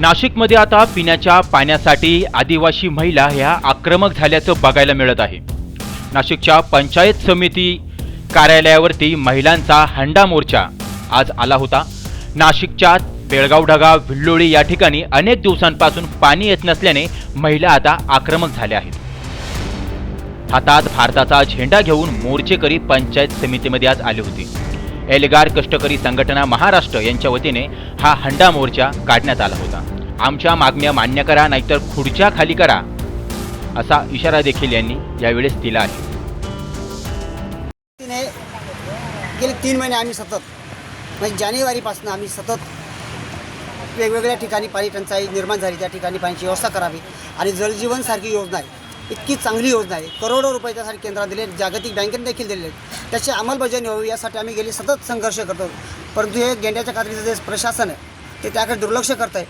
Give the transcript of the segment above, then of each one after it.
नाशिकमध्ये आता पिण्याच्या पाण्यासाठी आदिवासी महिला ह्या आक्रमक झाल्याचं बघायला मिळत आहे. नाशिकच्या पंचायत समिती कार्यालयावरती महिलांचा हंडा मोर्चा आज आला होता. नाशिकच्या बेळगाव ढगा विल्लोळी या ठिकाणी अनेक दिवसांपासून पाणी येत नसल्याने महिला आता आक्रमक झाल्या आहेत. हातात भारताचा झेंडा घेऊन मोर्चेकरी पंचायत समितीमध्ये आज आले होते. एल्गार कष्टकरी संघटना महाराष्ट्र यांच्या वतीने हा हंडा मोर्चा काढण्यात आला होता. आमच्या मागण्या मान्य करा नाहीतर खुर्च्या खाली करा असा इशारा देखील यांनी यावेळेस दिला आहे. गेले तीन महिने आम्ही सतत म्हणजे जानेवारीपासून आम्ही सतत वेगवेगळ्या ठिकाणी पाणी टंचाई निर्माण झाली त्या ठिकाणी पाण्याची व्यवस्था करावी आणि जलजीवनसारखी योजना आहे. इतकी चांगली योजना आहे. करोडो रुपये त्यासाठी केंद्रात दिले जागतिक बँकेने देखील दिलेले आहेत. त्याची अंमलबजावणी व्हावी यासाठी आम्ही गेली सतत संघर्ष करतो. परंतु हे गेंड्याच्या कात्रीचं जे प्रशासन आहे ते त्याकडे दुर्लक्ष करत आहे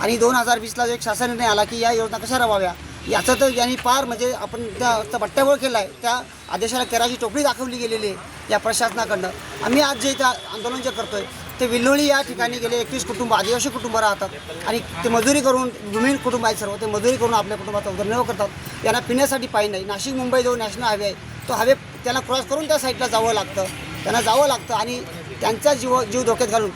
आणि दोन हजार वीसला एक शासन निर्णय आला की या योजना कशा राबवाव्या याचं तर यांनी पार म्हणजे आपण त्या बट्ट्यावर पट्ट्यावर केला आहे त्या आदेशाला केराची टोपली दाखवली गेलेली आहे या प्रशासनाकडनं. आम्ही आज जे इथं आंदोलन जे करतो आहे ते विल्लोळी या ठिकाणी गेले एकवीस कुटुंब आदिवासी कुटुंब राहतात. आणि ते मजुरी करून भूमिहीन कुटुंब आहेत सर्व ते मजुरी करून आपल्या कुटुंबाचा उदरनिर्वाह करतात. यांना पिण्यासाठी पाणी नाही. नाशिक मुंबई जो नॅशनल हायवे आहे तो हायवे त्यांना क्रॉस करून त्या साईडला जावं लागतं. त्यांना जावं लागतं आणि त्यांचा जीव जीव धोक्यात घालून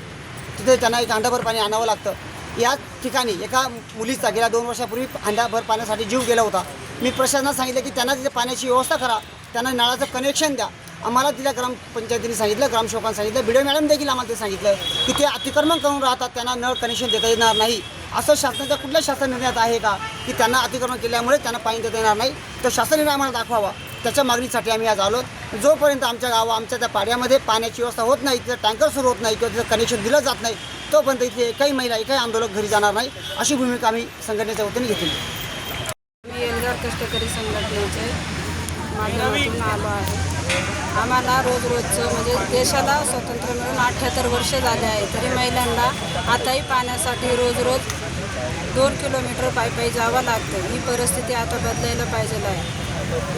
तिथे त्यांना एक हांडाभर पाणी आणावं लागतं. या ठिकाणी एका मुलीचा गेल्या दोन वर्षापूर्वी हांडाभर पाण्यासाठी जीव गेला होता. मी प्रशासनाला सांगितलं की त्यांना तिथे पाण्याची व्यवस्था करा. त्यांना नळाचं कनेक्शन द्या. आम्हाला तिला ग्रामपंचायतीने सांगितलं ग्रामसेवकांनी सांगितलं बिडे मॅडम देखील आम्हाला ते सांगितलं की ते अतिक्रमण करून राहतात त्यांना नळ कनेक्शन देता येणार नाही. असं शासनाच्या कुठल्या शासन निर्णयात आहे का? की त्यांना अतिक्रमण केल्यामुळे त्यांना पाणी देता येणार नाही. तर शासन निर्णय आम्हाला दाखवावा. त्याच्या मागणीसाठी आम्ही आज आलो. जोपर्यंत आमच्या गावा आमच्या त्या पाड्यामध्ये पाण्याची व्यवस्था होत नाही तिथं टँकर सुरू होत नाही किंवा तिथं कनेक्शन दिलं जात नाही तोपर्यंत इथे काही महिला एकही आंदोलक घरी जाणार नाही. अशी भूमिका आम्ही संघटनेच्या वतीने घेतली. मी एल्गार कष्टकरी संघटनेचे माझ्या आलो आहे. आम्हाला रोज रोजचं म्हणजे देशाला स्वातंत्र्य मिळून अठ्ठ्याहत्तर वर्ष झाले आहे. तरी महिलांना आताही पाण्यासाठी रोज रोज दोन किलोमीटर पायी पायी जावं लागतं. ही परिस्थिती आता बदलायला पाहिजे आहे.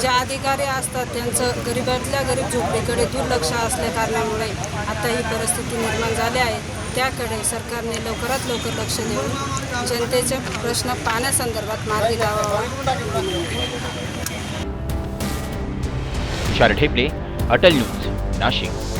ज्या अधिकारी असतात त्यांचं गरिबातल्या गरीब झोपडीकडे दुर्लक्ष असल्या कारणामुळे आता ही परिस्थिती निर्माण झाली आहे. त्याकडे सरकारने लवकरात लवकर लक्ष देऊन जनतेचे प्रश्न पाण्यासंदर्भात मार्गी लावावा. तुषार ठेपले अटल न्यूज नाशिक.